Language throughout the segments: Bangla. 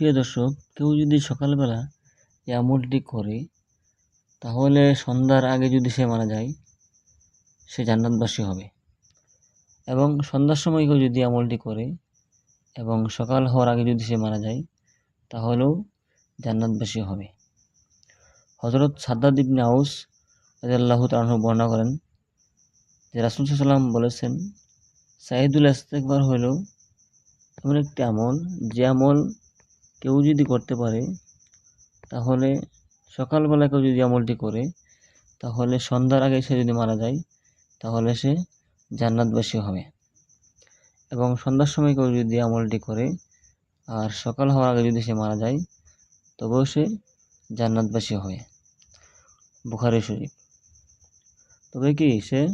প্রিয় দর্শক, কেউ যদি সকালবেলা এই আমলটি করে, তাহলে সন্ধ্যার আগে যদি সে মারা যায়, সে জান্নাতবাসী হবে। এবং সন্ধ্যার সময় কেউ যদি আমলটি করে এবং সকাল হওয়ার আগে যদি সে মারা যায়, তাহলেও জান্নাতবাসী হবে। হজরত সাদ্দাদ ইবনে আউস রাদিয়াল্লাহু তাআলা বর্ণনা করেন যে, রাসূল সাল্লাম বলেছেন সাইদুল ইস্তেকবার হলো এমন একটি আমল, যে আমল কেউ যদি করতে পারে, তাহলে সকালবেলা কেউ যদি আমলটি করে, তাহলে সন্ধ্যার আগে সে যদি মারা যায়, তাহলে সে জান্নাতবাসী হবে। এবং সন্ধ্যার সময় কেউ যদি আমলটি করে, আর সকাল হওয়ার আগে যদি সে মারা যায়, তবেও সে জান্নাতবাসী হবে। বুখারি শরীফ। তবে কি সে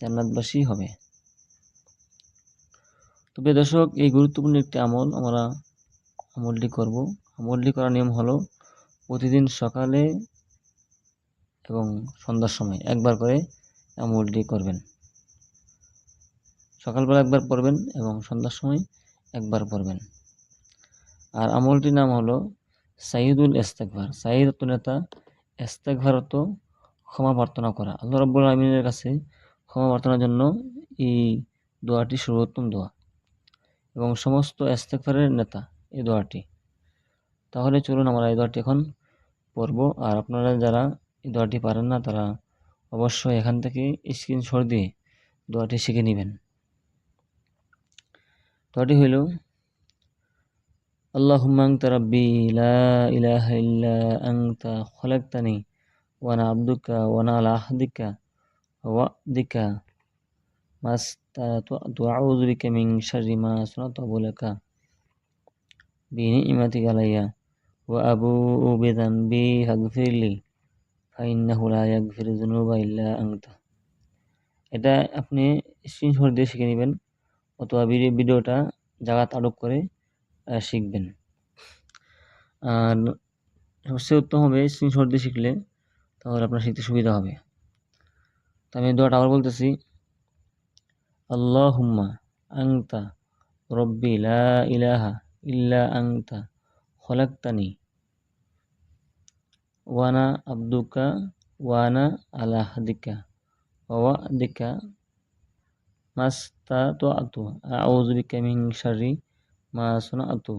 জান্নাতবাসী হবে? তবে দর্শক, এই গুরুত্বপূর্ণ একটি আমল আমরা আমলটি করব। আমলটি করার নিয়ম হলো প্রতিদিন সকালে এবং সন্ধ্যার সময় একবার করে আমলটি করবেন। সকালবেলা একবার পড়বেন এবং সন্ধ্যার সময় একবার পড়বেন আর আমলটির নাম হলো সাইদুল ইস্তেকভার সাইদ নেতা ইস্তেকভার তো ক্ষমা প্রার্থনা করা। আল্লাহ রব্বুল আলমিনের কাছে ক্ষমা প্রার্থনার জন্য এই দোয়াটি সর্বোত্তম দোয়া। এবং সমস্ত ইস্তেকভারের নেতা এই দোয়াটি তাহলে চলুন আমরা এই দোয়াটি এখন পড়ব আর আপনারা যারা এই দোয়াটি পারেন না তারা অবশ্যই এখান থেকে স্ক্রিনশট দিয়ে দোয়াটি শিখে নেবেন দোয়াটি হইল اللهم أنت ربي لا إله إلا أنت خلقتني وأنا عبدك وأنا على عهدك ووعدك ما استطعت أعوذ بك من شر ما صنعت لك بنعمتك علي وأبوء بذنبي فاغفر لي فإنه لا يغفر الذنوب إلا أنت এটা আপনি স্ক্রিনশট দিয়ে শিখে নেবেন অথবা ভিডিওটা জায়গা আরোপ করে শিখবেন আর সবচেয়ে উত্তম হবে স্ক্রিনশট দিয়ে শিখলে তাহলে আপনার শিখতে সুবিধা হবে তো আমি দোয়াটা আবার বলতেছি আল্লাহ হুম্মা আংতা রব্বি লা ইলাহা ইল্লা আংতা খলাক্তানি ওয়ানা আব্দুকা ওয়ানা আলা হাদিকা ওয়া দিকা মাস্তা তো আতু আউযু বিকা মিন শাররি মা সানাতু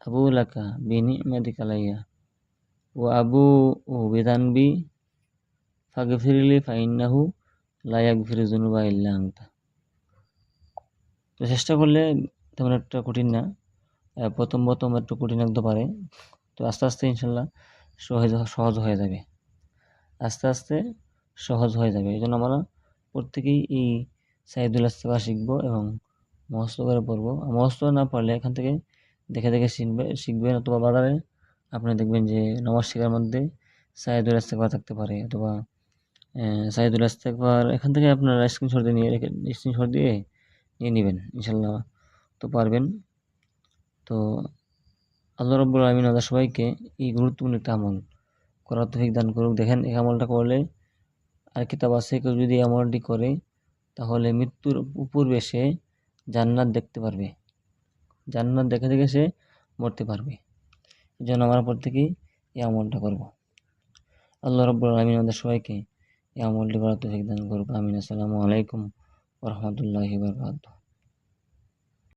আবু লাকা বিনি'মাতিকা আলাইয়া ও আবু বিযানবি ফাগফিরলি ফাইন্নাহু লা ইয়াগফিরু যুনুবা ইল্লা আনতা তো চেষ্টা করলে তেমন একটা কঠিন না। প্রথম প্রথম একটু কঠিন লাগতে পারে। তো আস্তে আস্তে ইনশাল্লাহ সহজ সহজ হয়ে যাবে। আস্তে আস্তে সহজ হয়ে যাবে। এই জন্য আমরা প্রত্যেকেই এই সাইদুল আস্তেফা শিখব এবং মহস্ত করে পড়ব। মহস্ত না পড়লে এখান থেকে দেখে দেখে শিখবে, শিখবেন অথবা বাজারে আপনি দেখবেন যে নমাজ শিখার মধ্যে সাইদুল ইস্তেকবার থাকতে পারে অথবা সাইদুল ইস্তেকবার এখান থেকে আপনার স্ক্রিনশট দিয়ে নিয়ে রেখে স্ক্রিনশট দিয়ে নিয়ে নেবেন ইনশাল্লাহ। তো পারবেন। তো আল্লাহ রব্বুল আলমিন আল্লাহ সবাইকে এই গুরুত্বপূর্ণ একটা আমল করার তফিক দান করুক। দেখেন, এই আমলটা করলে আর কিতাব আছে, কেউ যদি আমলটি করে, তাহলে মৃত্যুর পূর্বে সে জান্নাত দেখতে পারবে। জান্নাত দেখে দেখে সে মরতে পারবে। এই জন্য আমার আমরা প্রত্যেকেই এই আমলটা করব। আল্লাহ রব্বুল আলমিন আমাদের সবাইকে এই আমলটি করার তফিক দান করুক। আমিন। আসসালামু আলাইকুম ওরহমতুল্লাহি বরকাতুহ।